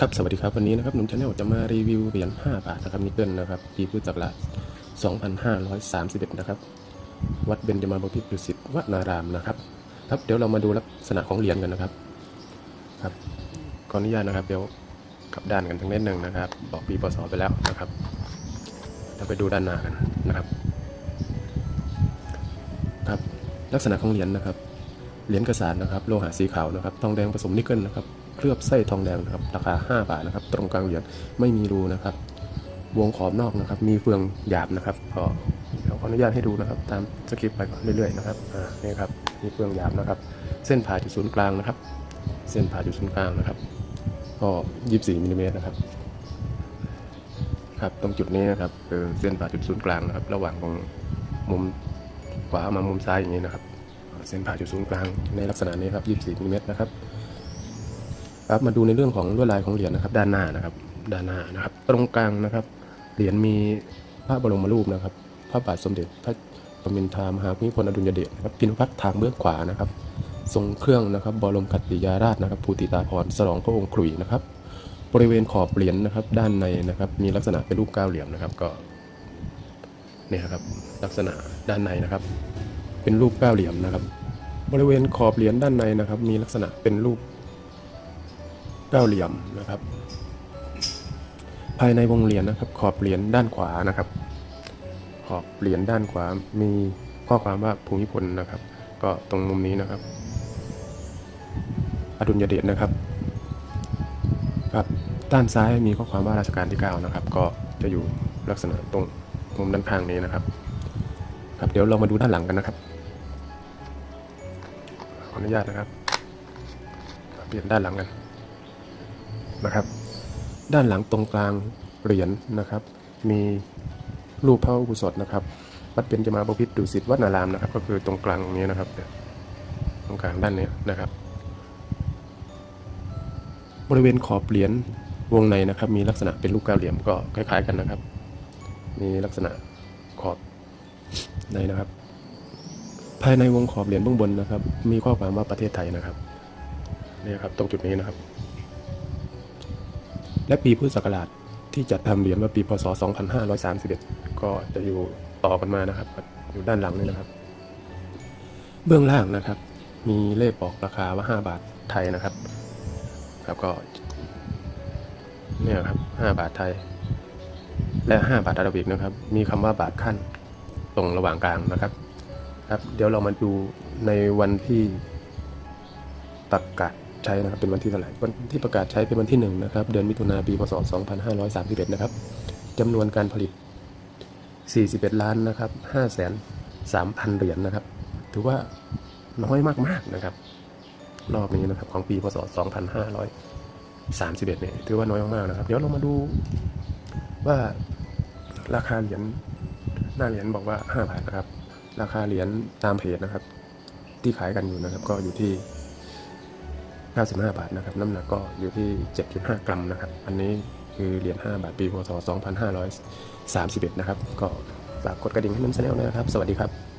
ครับ สวัสดีครับ วันนี้นะครับหนุ่มชาแนลจะมารีวิวเหรียญ5บาทนะครับนิกเกิลนะครับปีพุทธศักราช2531 นะครับ วัดเบญจมาบพิตรดุสิตวนารามนะครับ ครับเดี๋ยวเรามาดูลักษณะของเหรียญกันนะครับ ครับขออนุญาตนะครับ เดี๋ยวกลับด้านกันทั้งเล่นหนึ่งนะครับ บอกปีพศไปแล้วนะครับเราไปดูด้านหน้ากันนะครับ ครับ ลักษณะของเหรียญนะครับ เหรียญกระสานนะครับ โลหะสีขาวนะครับ ทองแดงผสมนิกเกิลนะครับ เคลือบไส้ทองแดงนะครับ ราคา 5 บาทนะครับ ตรงกลางเหรียญไม่มีรูนะครับ วงขอบนอกนะครับ มีเฟืองหยาบนะครับก็เดี๋ยวขออนุญาตให้ดูนะครับ ตามสคริปต์ไปก่อนเรื่อยๆนะครับอ่านี่ครับมีเฟืองหยาบนะครับ เส้นผ่าจุดศูนย์กลางนะครับ เส้นผ่าจุดศูนย์กลางนะครับก็24มิลลิเมตรนะครับครับตรงจุดนี้นะครับคือเส้นผ่าจุดศูนย์กลางนะครับ ระหว่างตรงมุมขวามามุมซ้ายอย่างนี้นะครับ เส้นผ่าจุดศูนย์กลางในลักษณะนี้ครับ 24มิลลิเมตรนะครับ ครับมาดูในเรื่องของลวดลายของเหรียญนะครับ ด้านหน้านะครับ ด้านหน้านะครับ ตรงกลางนะครับ เหรียญมีพระบรมรูปนะครับ พระบาทสมเด็จพระปรมินทรามหาภูมิพลอดุลยเดชนะครับพินพักทางเบื้องขวานะครับ ทรงเครื่องนะครับบรมขัตติยาราชนะครับภูติตาภรสลองพระองค์ขลุ่ยนะครับ บริเวณขอบเหรียญนะครับ ด้านในนะครับ มีลักษณะเป็นรูปก้าวเหลี่ยมนะครับก็เนี่ยครับลักษณะด้านในนะครับ เป็นรูปก้าเหลี่ยมนะครับ บริเวณขอบเหรียญด้านในนะครับ มีลักษณะเป็นรูป เก้าเหลี่ยมนะครับ ภายในวงเหรียญนะครับ ขอบเหรียญด้านขวานะครับ ขอบเหรียญด้านขวามีข้อความว่าภูมิพลนะครับ ก็ตรงมุมนี้นะครับ อดุลยเดชนะครับครับด้านซ้ายมีข้อความว่าราชการที่ 9 นะครับ ก็จะอยู่ลักษณะตรงมุมด้านข้างนี้นะครับ ครับเดี๋ยวเรามาดูด้านหลังกันนะครับขออนุญาตนะครับเปลี่ยนด้านหลังกัน นะครับ ด้านหลังตรงกลางเหรียญนะครับ มีรูปพระอุโบสถนะครับวัดเบญจมาบพิตรดุสิตวัดนารามนะครับ ก็คือตรงกลางตรงนี้นะครับ ตรงกลางด้านนี้นะครับ บริเวณขอบเหรียญวงในนะครับ มีลักษณะเป็นรูปก้าวเหลี่ยมก็คล้าย ๆ กันนะครับ มีลักษณะขอบในนะครับ ภายในวงขอบเหรียญเบื้องบนนะครับ มีข้อความว่าประเทศไทยนะครับนี่ครับตรงจุดนี้นะครับ และปีพุทธศักราชที่จัดทำเหรียญว่าปีพศ 2531 ก็จะอยู่ต่อกันมานะครับ อยู่ด้านหลังนี่นะครับ เบื้องล่างนะครับ มีเลขบอกราคาว่า 5 บาทไทยนะครับ ครับก็เนี่ยครับ 5 บาทไทย และ 5 บาทอาราบิกนะครับ มีคำว่าบาทขั้นตรงระหว่างกลางนะครับ ครับ เดี๋ยวเรามาดูในวันที่ประกาศ ใช้นะครับเป็นวันที่เท่าไหร่วันที่ประกาศใช้เป็นวันที่หนึ่งนะครับเดือนมิถุนาปีพศ 2531 นะครับจำนวนการผลิต 41 ล้านนะครับ5 3,000 เหรียญนะครับ ถือว่าน้อยมากๆนะครับ รอบนี้นะครับของปีพศ 2531 เนี่ยถือว่าน้อยมากๆนะครับ เดี๋ยวเรามาดูว่าราคาเหรียญหน้าเหรียญบอกว่า5บาทนะครับ ราคาเหรียญตามเพจนะครับ ที่ขายกันอยู่นะครับ ก็อยู่ที่ 95 บาทนะครับ น้ำหนักก็อยู่ที่ 7.5 กรัมนะครับ อันนี้คือเหรียญ5บาทปีพศ2531 นะครับ ก็ฝากกดกระดิ่งให้น้ำแนลนะครับ สวัสดีครับ